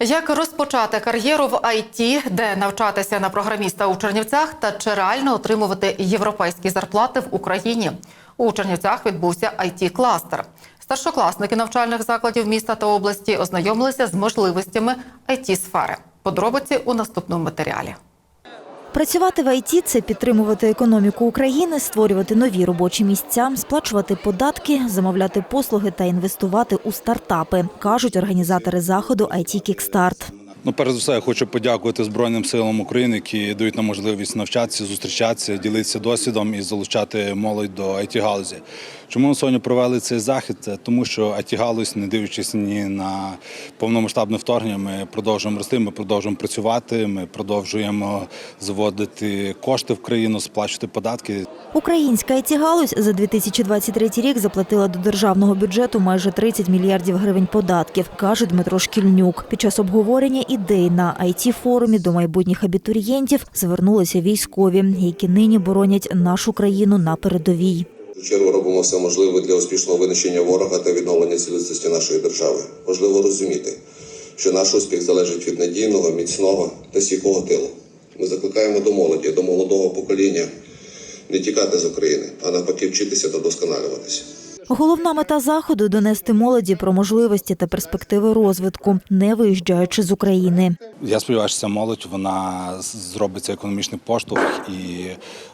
Як розпочати кар'єру в ІТ, де навчатися на програміста у Чернівцях та чи реально отримувати європейські зарплати в Україні? У Чернівцях відбувся it кластер Старшокласники навчальних закладів міста та області ознайомилися з можливостями it сфери Подробиці у наступному матеріалі. Працювати в ІТ – це підтримувати економіку України, створювати нові робочі місця, сплачувати податки, замовляти послуги та інвестувати у стартапи, кажуть організатори заходу IT Кікстарт. Ну, перш за все, я хочу подякувати Збройним силам України, які дають нам можливість навчатися, зустрічатися, ділитися досвідом і залучати молодь до it галузі. Чому ми сьогодні провели цей захід? Це тому, що галузь, не дивлячись ні на повномасштабне вторгнення, ми продовжуємо рости, ми продовжуємо працювати, ми продовжуємо заводити кошти в країну, сплачувати податки. Українська it галузь за 2023 рік заплатила до державного бюджету майже 30 мільярдів гривень податків, каже Дмитро Шкільнюк. Під час обговорення ідей на it форумі до майбутніх абітурієнтів звернулися військові, які нині боронять нашу країну на передовій. Першу чергу робимо все можливе для успішного винищення ворога та відновлення цілісності нашої держави. Важливо розуміти, що наш успіх залежить від надійного, міцного та стійкого тилу. Ми закликаємо до молоді, до молодого покоління не тікати з України, а навпаки вчитися та досконалюватися. Головна мета заходу донести молоді про можливості та перспективи розвитку, не виїжджаючи з України. Я сподіваюся, що ця молодь вона зробиться економічний поштовх, і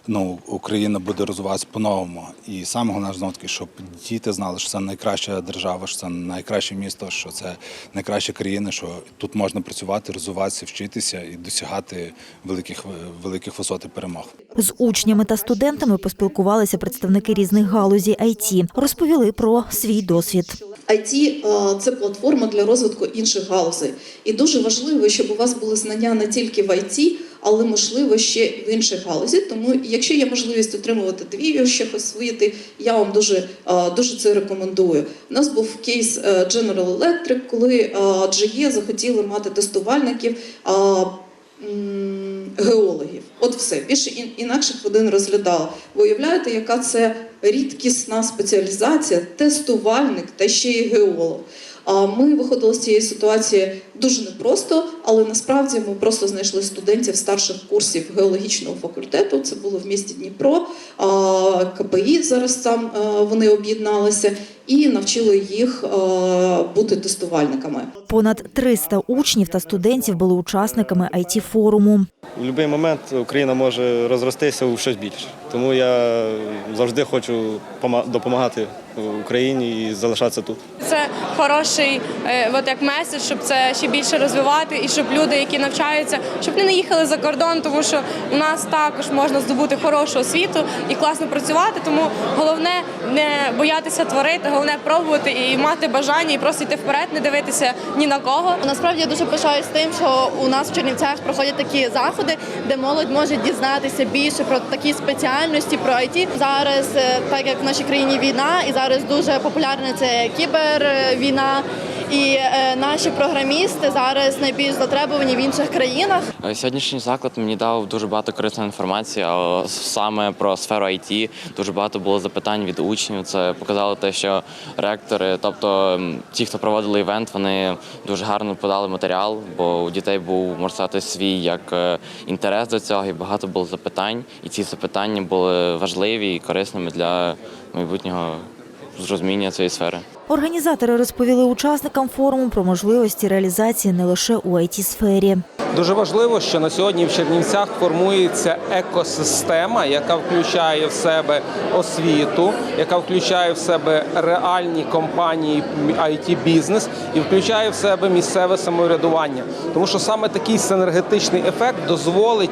ну Україна буде розвиватися по-новому. І саме головне знову таки, щоб діти знали, що це найкраща держава, що це найкраще місто, що це найкраща країна, що тут можна працювати, розвиватися, вчитися і досягати великих великих висот і перемог. З учнями та студентами поспілкувалися представники різних галузей IT, розповіли про свій досвід. IT – це платформа для розвитку інших галузей. І дуже важливо, щоб у вас були знання не тільки в IT, але можливо ще в інших галузі. Тому, якщо є можливість отримувати дві освіти, я вам дуже, дуже це рекомендую. У нас був кейс General Electric, коли GE захотіли мати тестувальників. Геологів, от все більше ін- інакших води не розглядала. Ви уявляєте, яка це рідкісна спеціалізація, тестувальник та ще й геолог. А ми виходили з цієї ситуації дуже непросто, але насправді ми просто знайшли студентів старших курсів геологічного факультету. Це було в місті Дніпро. КПІ зараз там е, вони об'єдналися і навчили їх е, бути тестувальниками. Понад 300 учнів та студентів були учасниками it форуму. В будь-який момент Україна може розростися у щось більше. Тому я завжди хочу пома- допомагати Україні і залишатися тут. Це хороший е, от як меседж, щоб це ще більше розвивати, і щоб люди, які навчаються, щоб вони не їхали за кордон, тому що у нас також можна здобути хорошу освіту і класно працювати. Тому головне не боятися творити, головне пробувати і мати бажання, і просто йти вперед, не дивитися ні на кого. Насправді я дуже пишаюсь тим, що у нас в Чернівцях проходять такі заходи, де молодь може дізнатися більше про такі спеціальності, про IT. Зараз, е, так як в нашій країні війна, і зараз дуже популярна це кібервійна. І е, наші програмісти зараз найбільш затребувані в інших країнах. Е, Сьогоднішній заклад мені дав дуже багато корисної інформації, а саме про сферу IT. Дуже багато було запитань від учнів. Це показало те, що ректори, тобто ті, хто проводили івент, вони дуже гарно подали матеріал, бо у дітей був можна сказати, свій як е, інтерес до цього, і багато було запитань. І ці запитання були важливі і корисними для майбутнього зрозуміння цієї сфери. Організатори розповіли учасникам форуму про можливості реалізації не лише у it сфері Дуже важливо, що на сьогодні в Чернівцях формується екосистема, яка включає в себе освіту, яка включає в себе реальні компанії it бізнес і включає в себе місцеве самоврядування. Тому що саме такий синергетичний ефект дозволить,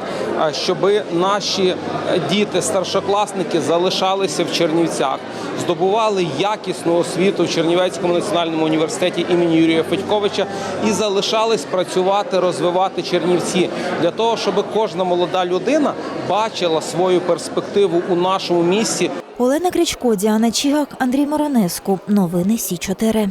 щоб наші е, діти, старшокласники залишалися в Чернівцях, здобували якісну освіту в Чернівецькому національному університеті імені Юрія Федьковича і залишались працювати, розвивати Чернівці для того, щоб кожна молода людина бачила свою перспективу у нашому місті. Олена Крічко, Діана Чігак, Андрій Моронеску. Новини Сі 4